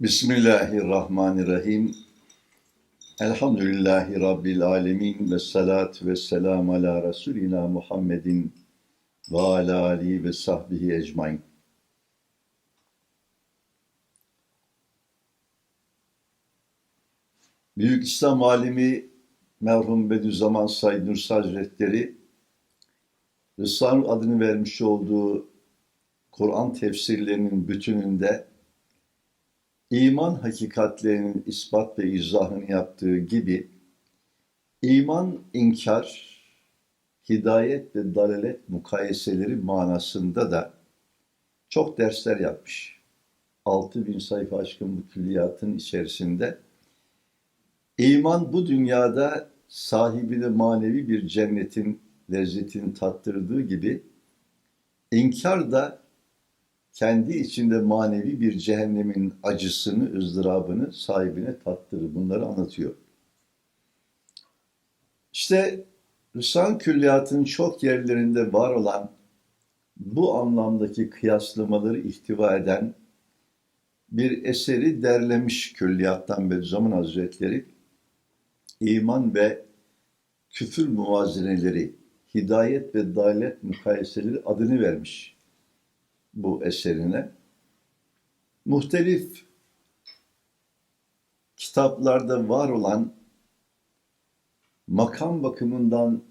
Bismillahirrahmanirrahim. Elhamdülillahi Rabbil alemin ve salatu ve selam ala Resulina Muhammedin ve ala alihi ve sahbihi ecmain. Büyük İslam alimi merhum Bediüzzaman Said Nursi Hazretleri Risale adını vermiş olduğu Kur'an tefsirlerinin bütününde iman hakikatlerinin ispat ve izahını yaptığı gibi iman inkar, hidayet ve dalalet mukayeseleri manasında da çok dersler yapmış. 6000 sayfa aşkın bu külliyatın içerisinde iman bu dünyada sahibine manevi bir cennetin lezzetini tattırdığı gibi inkar da kendi içinde manevi bir cehennemin acısını, ızdırabını sahibine tattırır. Bunları anlatıyor. İşte Rısan Külliyatı'nın çok yerlerinde var olan bu anlamdaki kıyaslamaları ihtiva eden bir eseri derlemiş külliyattan Bediüzzaman Hazretleri. İman ve küfür muvazeneleri, hidayet ve dalet mukayeseleri adını vermiş bu eserine. Muhtelif kitaplarda var olan makam bakımından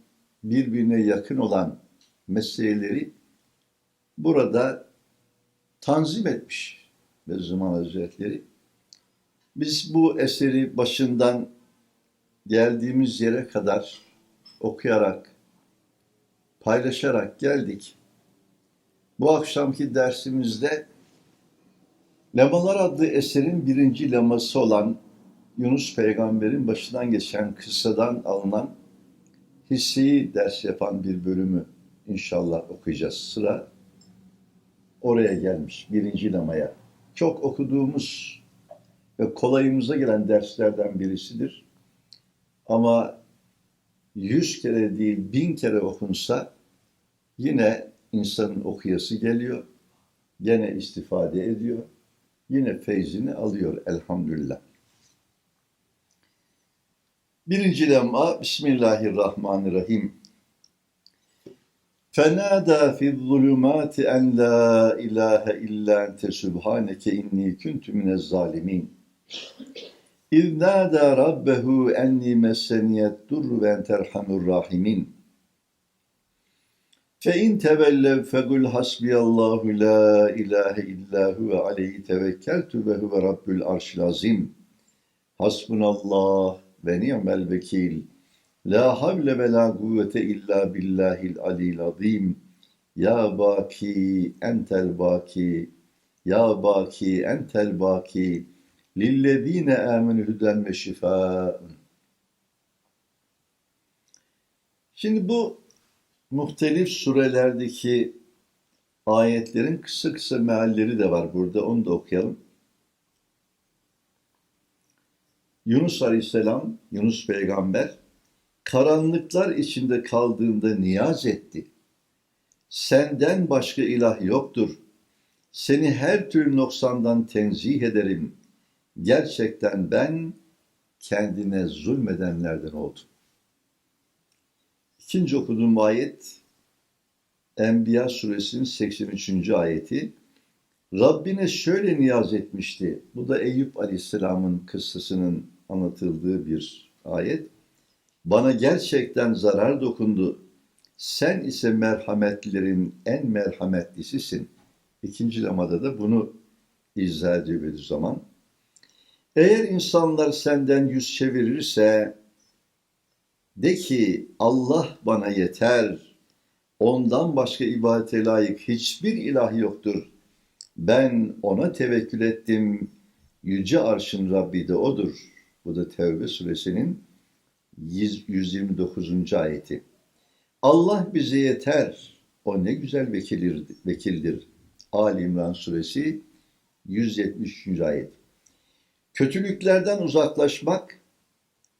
birbirine yakın olan meseleleri burada tanzim etmiş Bediüzzaman Hazretleri. Biz bu eseri başından geldiğimiz yere kadar okuyarak, paylaşarak geldik. Bu akşamki dersimizde Lemalar adlı eserin birinci leması olan Yunus peygamberin başından geçen kıssadan alınan hisseyi ders yapan bir bölümü inşallah okuyacağız. Sıra oraya gelmiş, birinci lemaya. Çok okuduğumuz ve kolayımıza gelen derslerden birisidir. Ama yüz kere değil bin kere okunsa yine insanın okuyası geliyor. Gene istifade ediyor. Yine feyzini alıyor elhamdülillah. Birinci lemma Bismillahirrahmanirrahim. فَنَادَى فِي الظُّلُمَاتِ اَنْ لَا اِلَٰهَ اِلَّا اَنْتَ سُبْحَانَكَ اِنِّي كُنْتُ مِنَ الظَّالِمِينَ اِذْ نَادَى رَبَّهُ اَنِّي مَسَّنِيَ الدُّرُّ وَاَنْتَ اَرْحَمُ الرَّاحِمِينَ Fe in tevellev fegul hasbiyallahu la ilahe illa huve aleyhi tevekkeltu ve huve rabbül arşil azim. Hasbunallah ve ni'mel vekil. La havle ve la kuvvete illa billahil alil azim. Ya baki entel baki. Ya baki entel baki. Lillezine amenu hüden ve şifaun. Şimdi bu muhtelif surelerdeki ayetlerin kısa kısa mealleri de var burada. Onu da okuyalım. Yunus Aleyhisselam, Yunus Peygamber karanlıklar içinde kaldığında niyaz etti. Senden başka ilah yoktur. Seni her türlü noksandan tenzih ederim. Gerçekten ben kendine zulmedenlerden oldum. İkinci okuduğum ayet Enbiya suresinin 83. ayeti. Rabbine şöyle niyaz etmişti. Bu da Eyüp Aleyhisselam'ın kıssasının anlatıldığı bir ayet. Bana gerçekten zarar dokundu. Sen ise merhametlilerin en merhametlisisin. İkinci lamada da bunu izah ediyor zaman. Eğer insanlar senden yüz çevirirse de ki Allah bana yeter. Ondan başka ibadete layık hiçbir ilah yoktur. Ben ona tevekkül ettim. Yüce arşın Rabbi de odur. Bu da Tevbe suresinin 129. ayeti. Allah bize yeter. O ne güzel vekildir. vekildir. Ali İmran suresi 173. ayet. Kötülüklerden uzaklaşmak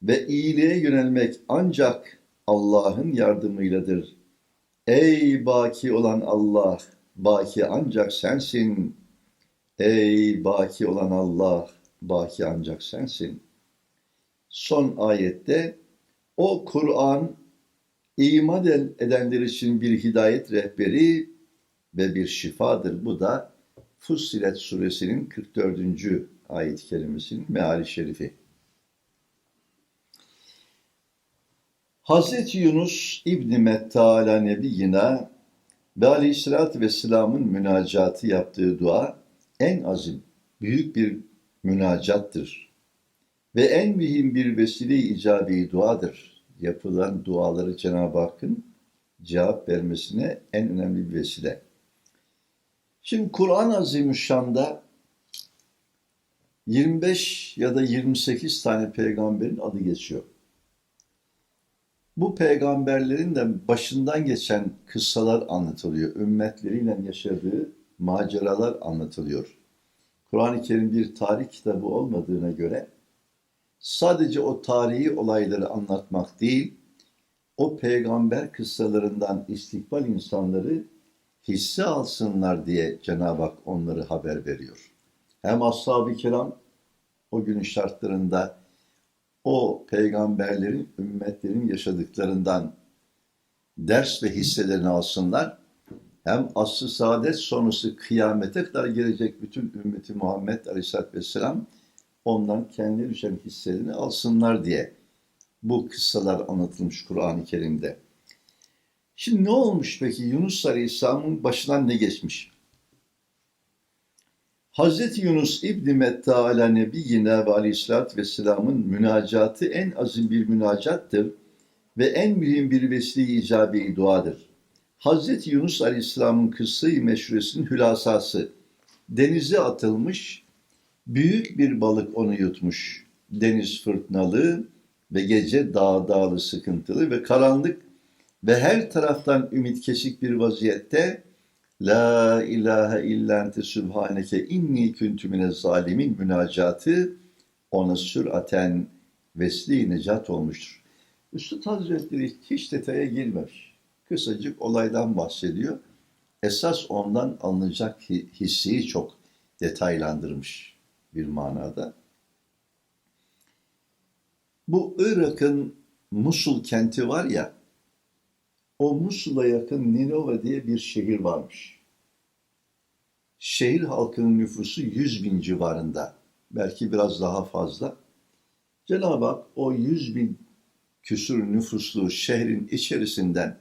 ve iyiliğe yönelmek ancak Allah'ın yardımıyladır. Ey baki olan Allah, baki ancak sensin. Ey baki olan Allah, baki ancak sensin. Son ayette o Kur'an iman edenler için bir hidayet rehberi ve bir şifadır. Bu da Fussilet suresinin 44. ayet-i kerimesinin meali şerifi. Hazreti Yunus İbni Metta ala nebiyyina ve aleyhissalatü vesselamın münacatı yaptığı dua en azim, büyük bir münacattır. Ve en mühim bir vesile-i icabi duadır. Yapılan duaları Cenab-ı Hakk'ın cevap vermesine en önemli bir vesile. Şimdi Kur'an-ı Azimüşşan'da 25 ya da 28 tane peygamberin adı geçiyor. Bu peygamberlerin de başından geçen kıssalar anlatılıyor. Ümmetleriyle yaşadığı maceralar anlatılıyor. Kur'an-ı Kerim bir tarih kitabı olmadığına göre sadece o tarihi olayları anlatmak değil, o peygamber kıssalarından istikbal insanları hisse alsınlar diye Cenab-ı Hak onları haber veriyor. Hem ashab-ı kiram o günün şartlarında o peygamberlerin, ümmetlerin yaşadıklarından ders ve hisselerini alsınlar. Hem asr-ı saadet sonrası kıyamete kadar gelecek bütün ümmeti Muhammed Aleyhisselatü Vesselam ondan kendi düşen hisselerini alsınlar diye bu kıssalar anlatılmış Kur'an-ı Kerim'de. Şimdi ne olmuş peki Yunus Aleyhisselam'ın başından ne geçmiş? Hazreti Yunus İbni Metta ala nebiyyina ve aleyhissalatü vesselamın münacatı en azim bir münacattır ve en mühim bir vesile icabi duadır. Hazreti Yunus Aleyhisselam'ın kıssayı meşhuresinin hülasası. Denize atılmış, büyük bir balık onu yutmuş. Deniz fırtınalı ve gece dağ dağlı sıkıntılı ve karanlık ve her taraftan ümit kesik bir vaziyette La ilahe illa ente sübhaneke inni küntü mine zalimin münacatı ona süraten vesli necat olmuştur. Üstad Hazretleri hiç detaya girmemiş. Kısacık olaydan bahsediyor. Esas ondan alınacak hissiyi çok detaylandırmış bir manada. Bu Irak'ın Musul kenti var ya, o Musul'a yakın Ninova diye bir şehir varmış. Şehir halkının nüfusu 100 bin civarında. Belki biraz daha fazla. Cenab-ı Hak o 100 bin küsur nüfuslu şehrin içerisinden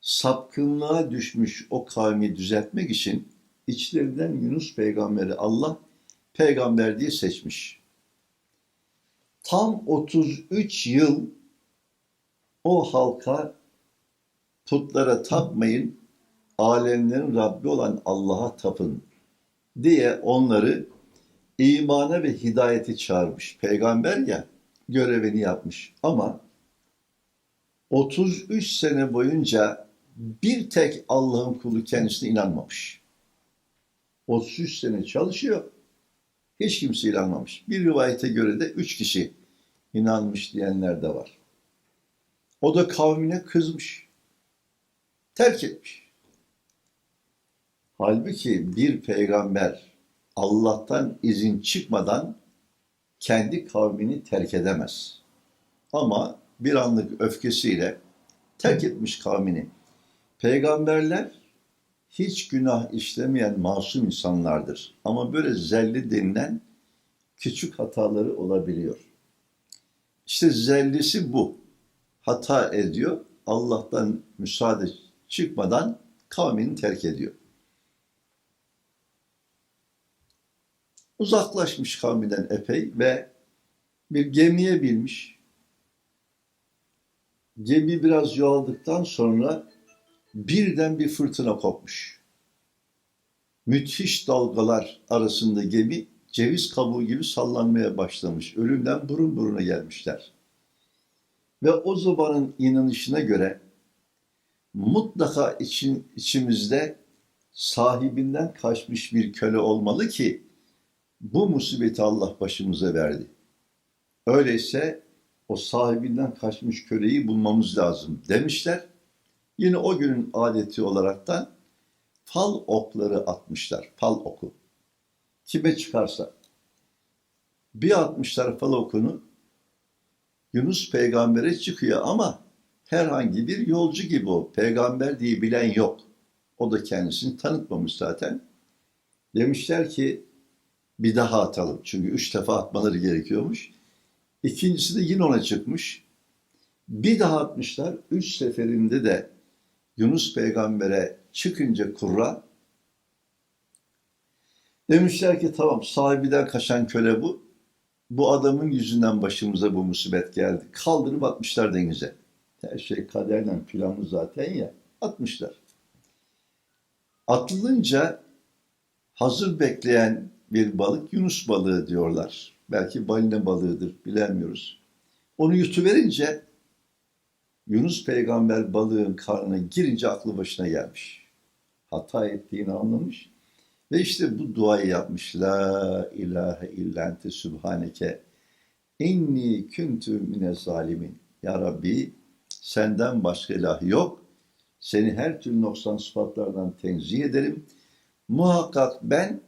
sapkınlığa düşmüş o kavmi düzeltmek için içlerinden Yunus peygamberi Allah peygamber diye seçmiş. Tam 33 yıl o halka putlara tapmayın, alemlerin Rabbi olan Allah'a tapın diye onları imana ve hidayeti çağırmış. Peygamber ya görevini yapmış ama 33 sene boyunca bir tek Allah'ın kulu kendisine inanmamış. 33 sene çalışıyor. Hiç kimse inanmamış. Bir rivayete göre de üç kişi inanmış diyenler de var. O da kavmine kızmış terk etmiş. Halbuki bir peygamber Allah'tan izin çıkmadan kendi kavmini terk edemez. Ama bir anlık öfkesiyle terk etmiş kavmini. Peygamberler hiç günah işlemeyen masum insanlardır. Ama böyle zelli denilen küçük hataları olabiliyor. İşte zellisi bu. Hata ediyor. Allah'tan müsaade çıkmadan kavmini terk ediyor. Uzaklaşmış kavminden epey ve bir gemiye binmiş. Gemi biraz yol sonra birden bir fırtına kopmuş. Müthiş dalgalar arasında gemi ceviz kabuğu gibi sallanmaya başlamış. Ölümden burun buruna gelmişler. Ve o zamanın inanışına göre mutlaka için, içimizde sahibinden kaçmış bir köle olmalı ki bu musibeti Allah başımıza verdi. Öyleyse o sahibinden kaçmış köleyi bulmamız lazım demişler. Yine o günün adeti olaraktan fal okları atmışlar. Fal oku. kime çıkarsa. Bir atmışlar falokunu Yunus peygambere çıkıyor ama herhangi bir yolcu gibi o. Peygamber diye bilen yok. O da kendisini tanıtmamış zaten. Demişler ki bir daha atalım. Çünkü üç defa atmaları gerekiyormuş. İkincisi de yine ona çıkmış. Bir daha atmışlar. Üç seferinde de Yunus peygambere çıkınca kurra demişler ki tamam sahibiden kaçan köle bu. Bu adamın yüzünden başımıza bu musibet geldi. Kaldırıp atmışlar denize. Her şey kaderle planlı zaten ya. Atmışlar. Atılınca hazır bekleyen bir balık Yunus balığı diyorlar. Belki balina balığıdır bilemiyoruz. Onu yutuverince Yunus peygamber balığın karnına girince aklı başına gelmiş. Hata ettiğini anlamış. Ve işte bu duayı yapmış. La ilahe illa ente subhaneke inni küntü mine zalimin. Ya Rabbi senden başka ilah yok. Seni her türlü noksan sıfatlardan tenzih ederim. Muhakkak ben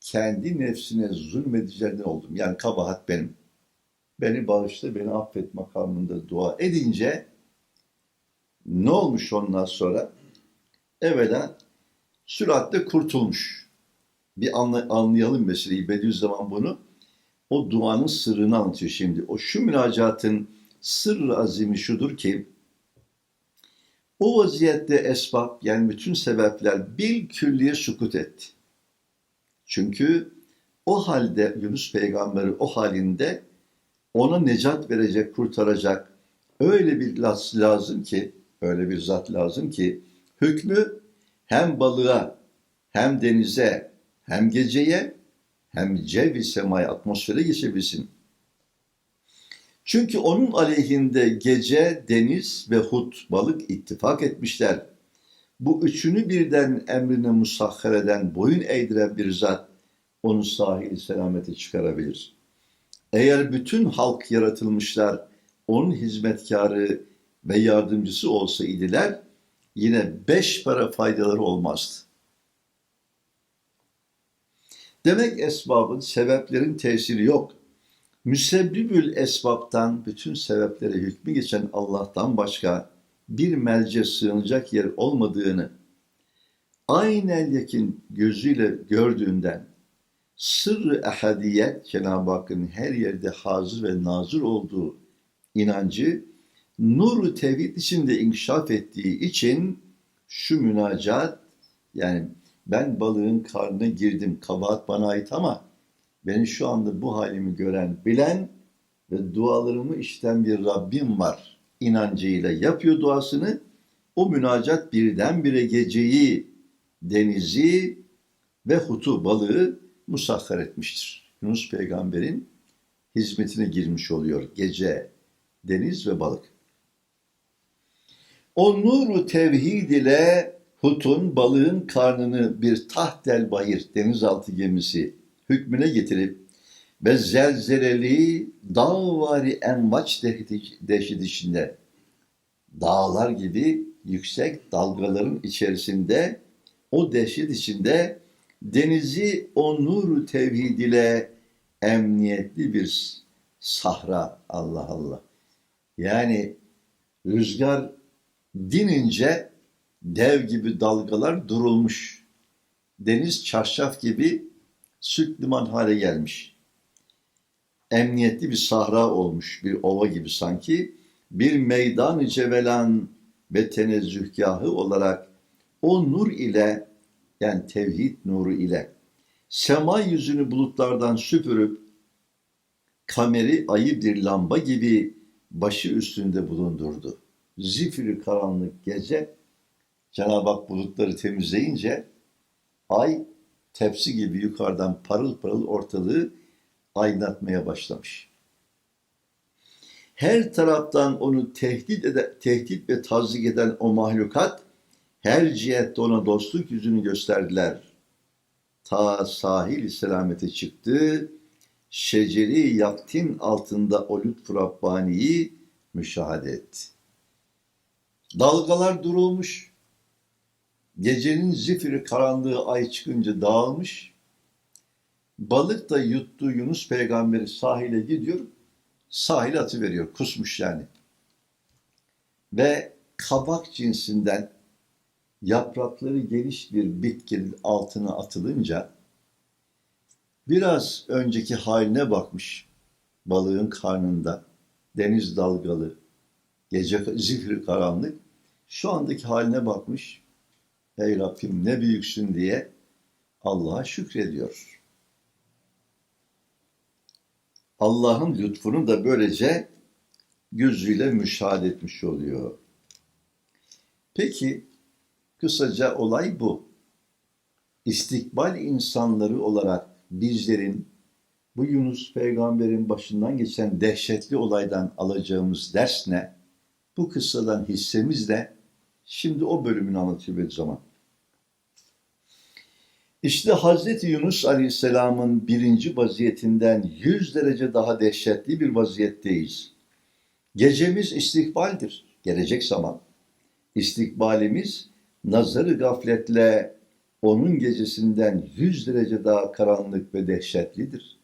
kendi nefsine zulmedicilerden oldum. Yani kabahat benim. Beni bağışla, beni affet makamında dua edince ne olmuş ondan sonra? Evvela süratle kurtulmuş. Bir anla, anlayalım meseleyi. Bediüzzaman bunu o duanın sırrını anlatıyor şimdi. O şu münacatın sırrı azimi şudur ki o vaziyette esbab yani bütün sebepler bir külliye sukut etti. Çünkü o halde Yunus peygamberi o halinde ona necat verecek, kurtaracak öyle bir lazım ki, öyle bir zat lazım ki hükmü hem balığa, hem denize, hem geceye, hem cevi semaya, atmosfere geçebilsin. Çünkü onun aleyhinde gece, deniz ve hut, balık ittifak etmişler. Bu üçünü birden emrine musahhar eden, boyun eğdiren bir zat onu sahil selamete çıkarabilir. Eğer bütün halk yaratılmışlar onun hizmetkarı ve yardımcısı olsa idiler, yine beş para faydaları olmazdı. Demek esbabın, sebeplerin tesiri yok. Müsebbibül esbaptan bütün sebeplere hükmü geçen Allah'tan başka bir melce sığınacak yer olmadığını aynen yakin gözüyle gördüğünden sırrı ehadiyet Cenab-ı Hakk'ın her yerde hazır ve nazır olduğu inancı nuru tevhid içinde inkişaf ettiği için şu münacat yani ben balığın karnına girdim kabahat bana ait ama beni şu anda bu halimi gören bilen ve dualarımı işiten bir Rabbim var inancıyla yapıyor duasını o münacat birdenbire geceyi denizi ve hutu balığı musahhar etmiştir. Yunus peygamberin hizmetine girmiş oluyor gece, deniz ve balık. O nuru tevhid ile Hut'un balığın karnını bir tahtel bahir denizaltı gemisi hükmüne getirip ve zelzeleli dağvari envaç dehşet içinde dağlar gibi yüksek dalgaların içerisinde o dehşet içinde denizi o nuru tevhid ile emniyetli bir sahra Allah Allah. Yani rüzgar dinince dev gibi dalgalar durulmuş. Deniz çarşaf gibi süt liman hale gelmiş. Emniyetli bir sahra olmuş, bir ova gibi sanki. Bir meydan-ı cevelan ve tenezzühgahı olarak o nur ile yani tevhid nuru ile sema yüzünü bulutlardan süpürüp kameri ayı bir lamba gibi başı üstünde bulundurdu. Zifiri karanlık gece Cenab-ı Hak bulutları temizleyince ay tepsi gibi yukarıdan parıl parıl ortalığı aydınlatmaya başlamış. Her taraftan onu tehdit, ede, tehdit ve tazik eden o mahlukat her cihette ona dostluk yüzünü gösterdiler. Ta sahil selamete çıktı. Şeceri yaktin altında o lütfu Rabbani'yi müşahede etti. Dalgalar durulmuş. Gecenin zifiri karanlığı ay çıkınca dağılmış. Balık da yuttu Yunus peygamberi sahile gidiyor. Sahile atıveriyor. Kusmuş yani. Ve kabak cinsinden yaprakları geniş bir bitkinin altına atılınca biraz önceki haline bakmış balığın karnında deniz dalgalı gece zifiri karanlık şu andaki haline bakmış ey Rabbim ne büyüksün diye Allah'a şükrediyor. Allah'ın lütfunu da böylece gözüyle müşahede etmiş oluyor. Peki kısaca olay bu. İstikbal insanları olarak bizlerin bu Yunus peygamberin başından geçen dehşetli olaydan alacağımız ders ne? Bu kıssadan hissemiz de şimdi o bölümünü anlatıyor zaman. İşte Hazreti Yunus Aleyhisselam'ın birinci vaziyetinden yüz derece daha dehşetli bir vaziyetteyiz. Gecemiz istikbaldir, gelecek zaman. İstikbalimiz nazarı gafletle onun gecesinden yüz derece daha karanlık ve dehşetlidir.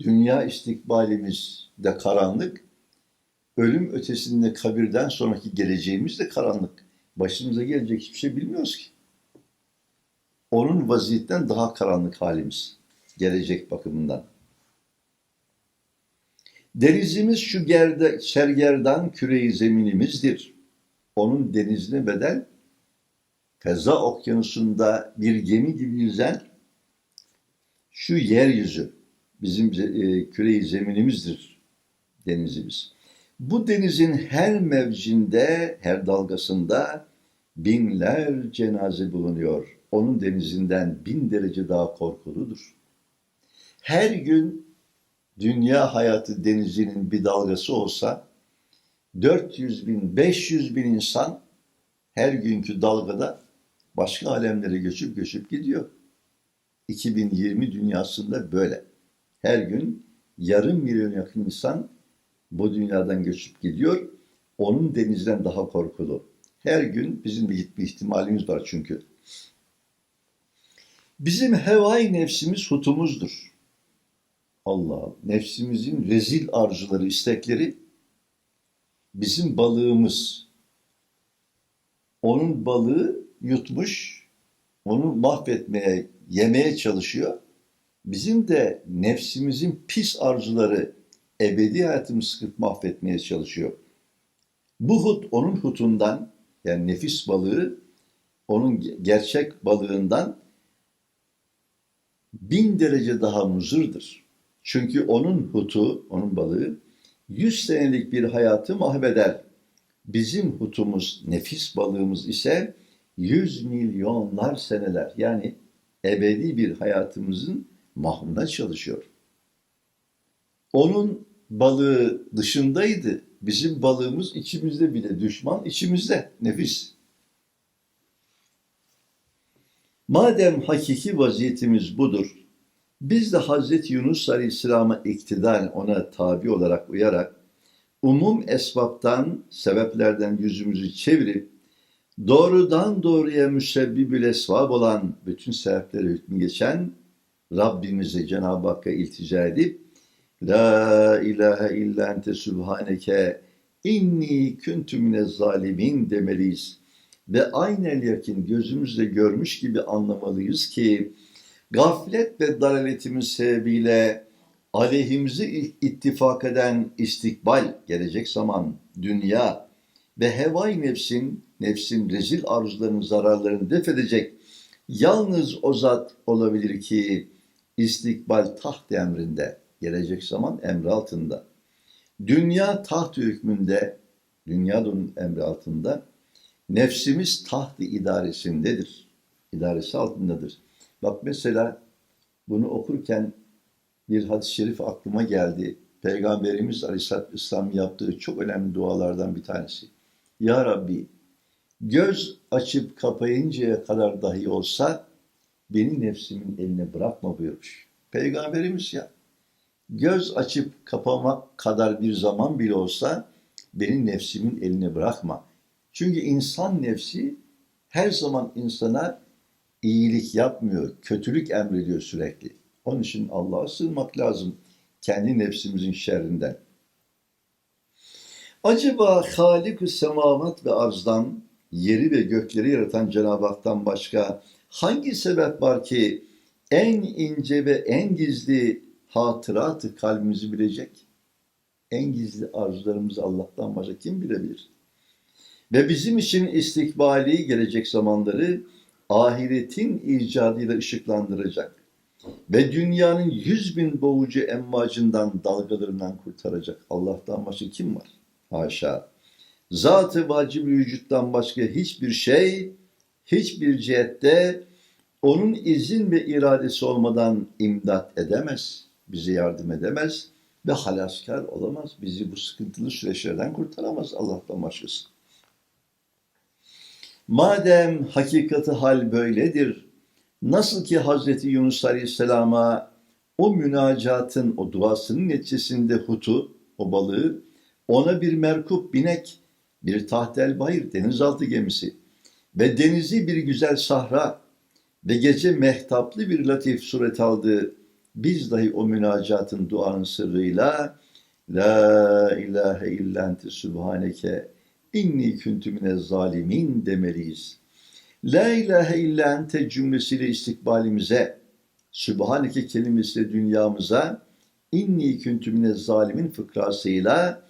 Dünya istikbalimiz de karanlık, ölüm ötesinde kabirden sonraki geleceğimiz de karanlık. Başımıza gelecek hiçbir şey bilmiyoruz ki. Onun vaziyetten daha karanlık halimiz, gelecek bakımından. Denizimiz şu gerde, sergerdan küreyi zeminimizdir. Onun denizine bedel Feza okyanusunda bir gemi gibi yüzen şu yeryüzü bizim e, küreyi zeminimizdir denizimiz. Bu denizin her mevcinde, her dalgasında binler cenaze bulunuyor. Onun denizinden bin derece daha korkuludur. Her gün dünya hayatı denizinin bir dalgası olsa 400 bin, 500 bin insan her günkü dalgada başka alemlere göçüp göçüp gidiyor. 2020 dünyasında böyle. Her gün yarım milyon yakın insan bu dünyadan göçüp gidiyor. Onun denizden daha korkulu. Her gün bizim bir gitme ihtimalimiz var çünkü. Bizim hevai nefsimiz hutumuzdur. Allah nefsimizin rezil arzuları, istekleri bizim balığımız. Onun balığı yutmuş, onu mahvetmeye, yemeye çalışıyor. Bizim de nefsimizin pis arzuları ebedi hayatımızı sıkıp mahvetmeye çalışıyor. Bu hut onun hutundan yani nefis balığı onun gerçek balığından bin derece daha muzurdur. Çünkü onun hutu, onun balığı yüz senelik bir hayatı mahveder. Bizim hutumuz, nefis balığımız ise yüz milyonlar seneler yani ebedi bir hayatımızın mahvına çalışıyor. Onun balığı dışındaydı. Bizim balığımız içimizde bile düşman içimizde nefis. Madem hakiki vaziyetimiz budur, biz de Hazreti Yunus Aleyhisselam'a iktidar ona tabi olarak uyarak umum esbaptan, sebeplerden yüzümüzü çevirip doğrudan doğruya müsebbibül esvab olan bütün sebepleri hükmü geçen Rabbimize Cenab-ı Hakk'a iltica edip La ilahe illa ente subhaneke inni kuntu minez zalimin demeliyiz. Ve aynel yakin gözümüzle görmüş gibi anlamalıyız ki gaflet ve dalaletimiz sebebiyle aleyhimizi ittifak eden istikbal, gelecek zaman, dünya ve hevai nefsin, nefsin rezil arzularının zararlarını def edecek yalnız o zat olabilir ki istikbal taht emrinde, gelecek zaman emri altında. Dünya taht hükmünde, dünya onun emri altında, nefsimiz taht idaresindedir, idaresi altındadır. Bak mesela bunu okurken bir hadis-i şerif aklıma geldi. Peygamberimiz Aleyhisselatü Vesselam yaptığı çok önemli dualardan bir tanesi. Ya Rabbi göz açıp kapayıncaya kadar dahi olsa beni nefsimin eline bırakma buyurmuş. Peygamberimiz ya göz açıp kapamak kadar bir zaman bile olsa beni nefsimin eline bırakma. Çünkü insan nefsi her zaman insana iyilik yapmıyor, kötülük emrediyor sürekli. Onun için Allah'a sığınmak lazım. Kendi nefsimizin şerrinden. Acaba Halik-ü semavat ve arzdan, yeri ve gökleri yaratan Cenab-ı Hak'tan başka hangi sebep var ki en ince ve en gizli hatıratı kalbimizi bilecek? En gizli arzularımızı Allah'tan başka kim bilebilir? Ve bizim için istikbali gelecek zamanları ahiretin icadıyla ışıklandıracak ve dünyanın yüz bin boğucu emmacından, dalgalarından kurtaracak Allah'tan başka kim var? Haşa. Zat-ı vacib vücuttan başka hiçbir şey, hiçbir cihette onun izin ve iradesi olmadan imdat edemez, bize yardım edemez ve halaskar olamaz. Bizi bu sıkıntılı süreçlerden kurtaramaz Allah'tan başkası. Madem hakikati hal böyledir, nasıl ki Hazreti Yunus Aleyhisselam'a o münacatın, o duasının neticesinde hutu, o balığı, ona bir merkup binek, bir tahtel bayır, denizaltı gemisi ve denizi bir güzel sahra ve gece mehtaplı bir latif suret aldı. Biz dahi o münacatın duanın sırrıyla La ilahe illa ente subhaneke inni küntü mine zalimin demeliyiz. La ilahe illa ente cümlesiyle istikbalimize, Sübhaneke kelimesiyle dünyamıza, inni küntü mine zalimin fıkrasıyla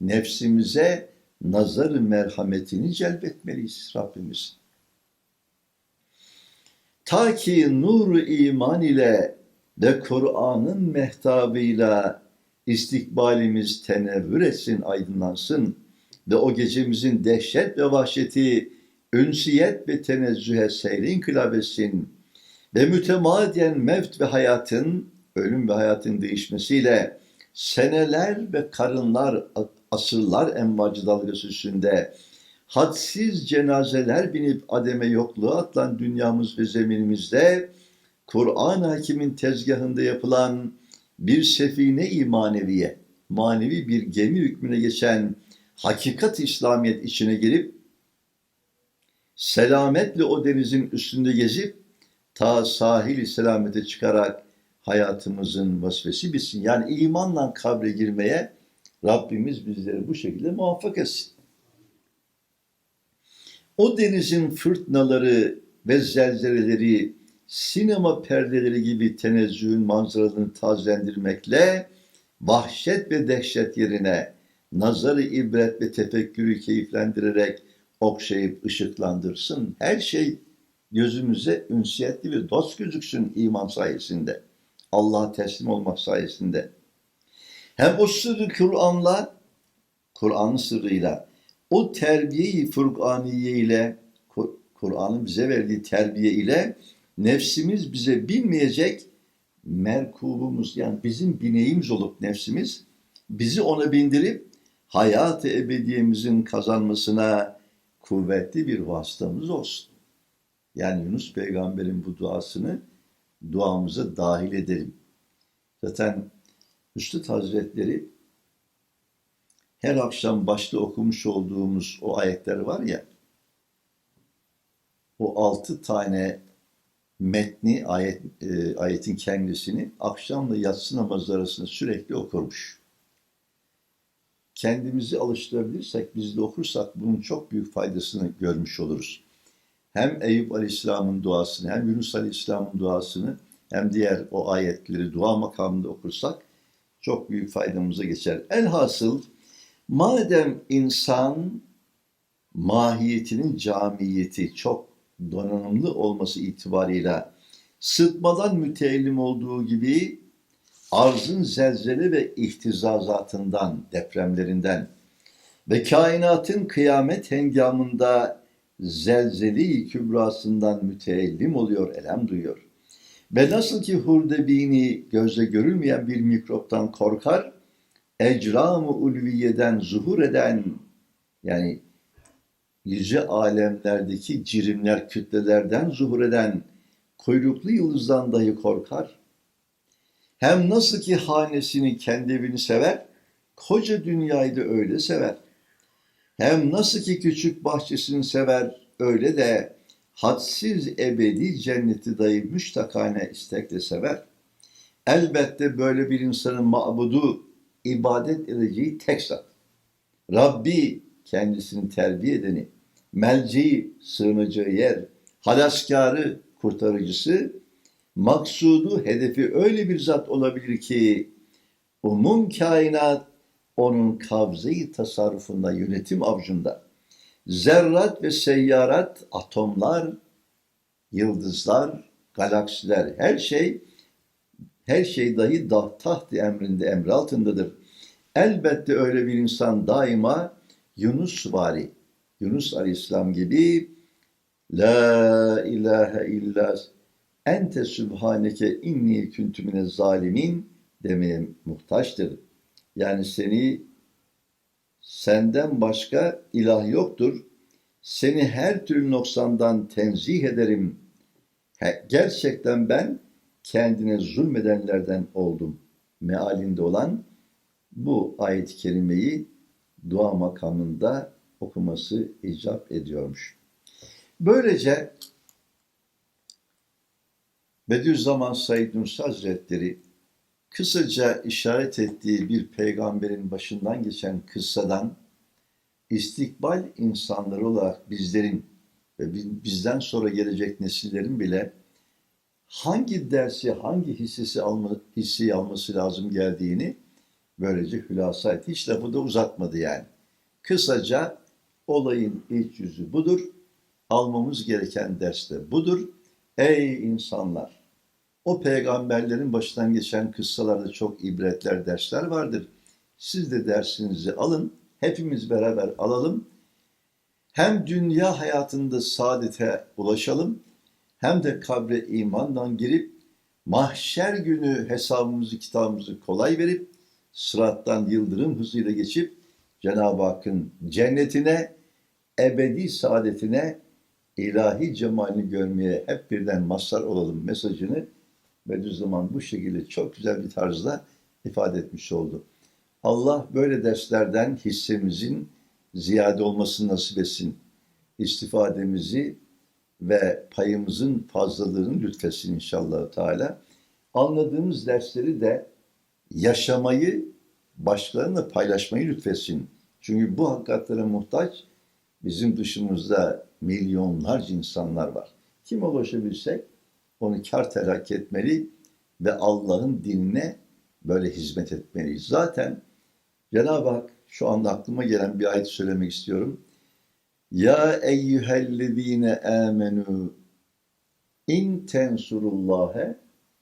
nefsimize nazar merhametini celbetmeliyiz Rabbimiz. Ta ki nur iman ile ve Kur'an'ın mehtabıyla istikbalimiz tenevvür etsin, aydınlansın ve o gecemizin dehşet ve vahşeti ünsiyet ve tenezzühe seyre inkılap etsin ve mütemadiyen mevt ve hayatın, ölüm ve hayatın değişmesiyle seneler ve karınlar, asırlar envacı dalgası üstünde hadsiz cenazeler binip ademe yokluğa atlan dünyamız ve zeminimizde Kur'an hakimin tezgahında yapılan bir sefine imaneviye, manevi bir gemi hükmüne geçen hakikat İslamiyet içine girip selametle o denizin üstünde gezip ta sahil selamete çıkarak hayatımızın vasfesi bitsin. Yani imanla kabre girmeye Rabbimiz bizleri bu şekilde muvaffak etsin. O denizin fırtınaları ve zelzeleleri sinema perdeleri gibi tenezzühün manzaralarını tazelendirmekle vahşet ve dehşet yerine nazarı ibret ve tefekkürü keyiflendirerek okşayıp ışıklandırsın. Her şey gözümüze ünsiyetli ve dost gözüksün iman sayesinde. Allah'a teslim olmak sayesinde. Hem o sırrı Kur'an'la, Kur'an'ın sırrıyla, o terbiye-i Furkaniye ile, Kur'an'ın bize verdiği terbiye ile nefsimiz bize binmeyecek merkubumuz yani bizim bineğimiz olup nefsimiz bizi ona bindirip hayat-ı ebediyemizin kazanmasına kuvvetli bir vasıtamız olsun. Yani Yunus peygamberin bu duasını duamıza dahil edelim. Zaten Üstad Hazretleri her akşam başta okumuş olduğumuz o ayetler var ya, o altı tane metni, ayet, e, ayetin kendisini akşamla yatsı namazı arasında sürekli okurmuş. Kendimizi alıştırabilirsek, biz de okursak bunun çok büyük faydasını görmüş oluruz. Hem Eyüp Aleyhisselam'ın duasını, hem Yunus Aleyhisselam'ın duasını, hem diğer o ayetleri dua makamında okursak çok büyük faydamıza geçer. Elhasıl madem insan mahiyetinin camiyeti çok donanımlı olması itibarıyla sıtmadan müteellim olduğu gibi arzın zelzele ve ihtizazatından, depremlerinden ve kainatın kıyamet hengamında zelzeli kübrasından müteellim oluyor, elem duyuyor. Ve nasıl ki hurdebini gözle görülmeyen bir mikroptan korkar, ecram-ı ulviyeden zuhur eden yani yüce alemlerdeki cirimler kütlelerden zuhur eden kuyruklu yıldızdan dahi korkar. Hem nasıl ki hanesini kendi evini sever, koca dünyayı da öyle sever. Hem nasıl ki küçük bahçesini sever, öyle de hadsiz ebedi cenneti dahi müştakane istekle sever. Elbette böyle bir insanın mabudu, ibadet edeceği tek zat. Rabbi kendisini terbiye edeni, melceği, sığınacağı yer, halaskarı, kurtarıcısı, maksudu, hedefi öyle bir zat olabilir ki umum kainat onun kavze-i tasarrufunda, yönetim avcunda. Zerrat ve seyyarat, atomlar, yıldızlar, galaksiler, her şey her şey dahi da, taht emrinde, emri altındadır. Elbette öyle bir insan daima Yunus vari, Yunus Aleyhisselam gibi La ilahe illa ente sübhaneke inni küntü mine zalimin demeye muhtaçtır. Yani seni senden başka ilah yoktur. Seni her türlü noksandan tenzih ederim. He- Gerçekten ben kendine zulmedenlerden oldum. Mealinde olan bu ayet-i kerimeyi dua makamında okuması icap ediyormuş. Böylece Bediüzzaman Said Nursi Hazretleri kısaca işaret ettiği bir peygamberin başından geçen kıssadan istikbal insanları olarak bizlerin ve bi- bizden sonra gelecek nesillerin bile hangi dersi, hangi hissesi alma, hissi alması lazım geldiğini böylece hülasa etti. Hiç lafı da uzatmadı yani. Kısaca olayın iç yüzü budur. Almamız gereken ders de budur. Ey insanlar! O peygamberlerin başından geçen kıssalarda çok ibretler, dersler vardır. Siz de dersinizi alın, hepimiz beraber alalım. Hem dünya hayatında saadete ulaşalım, hem de kabre imandan girip mahşer günü hesabımızı, kitabımızı kolay verip sırattan yıldırım hızıyla geçip Cenab-ı Hakk'ın cennetine, ebedi saadetine, ilahi cemalini görmeye hep birden mazhar olalım mesajını Bediüzzaman bu şekilde çok güzel bir tarzda ifade etmiş oldu. Allah böyle derslerden hissemizin ziyade olmasını nasip etsin. İstifademizi ve payımızın fazlalığını lütfetsin inşallah Teala. Anladığımız dersleri de yaşamayı, başkalarına paylaşmayı lütfetsin. Çünkü bu hakikatlere muhtaç bizim dışımızda milyonlarca insanlar var. Kime ulaşabilsek onu kar telak etmeli ve Allah'ın dinine böyle hizmet etmeliyiz. Zaten Cenab-ı Hak şu anda aklıma gelen bir ayet söylemek istiyorum. Ya eyyühellezine amenu in tensurullâhe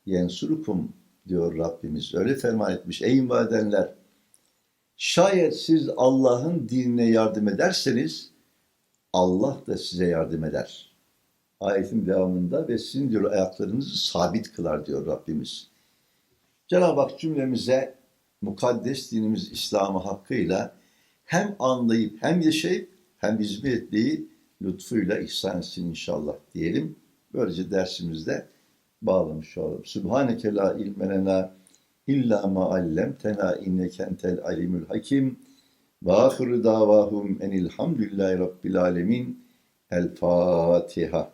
yensurukum diyor Rabbimiz. Öyle ferman etmiş. Ey iman şayet siz Allah'ın dinine yardım ederseniz Allah da size yardım eder. Ayetin devamında ve sizin diyor ayaklarınızı sabit kılar diyor Rabbimiz. Cenab-ı Hak cümlemize mukaddes dinimiz İslam'ı hakkıyla hem anlayıp hem yaşayıp hem hizmet etmeyi lütfuyla ihsan etsin inşallah diyelim. Böylece dersimizde bağlamış olalım. Sübhaneke la ilme lena illa ma allemtena inneke entel alimul hakim. Ve ahiru davahum enilhamdülillahi rabbil alemin. El Fatiha.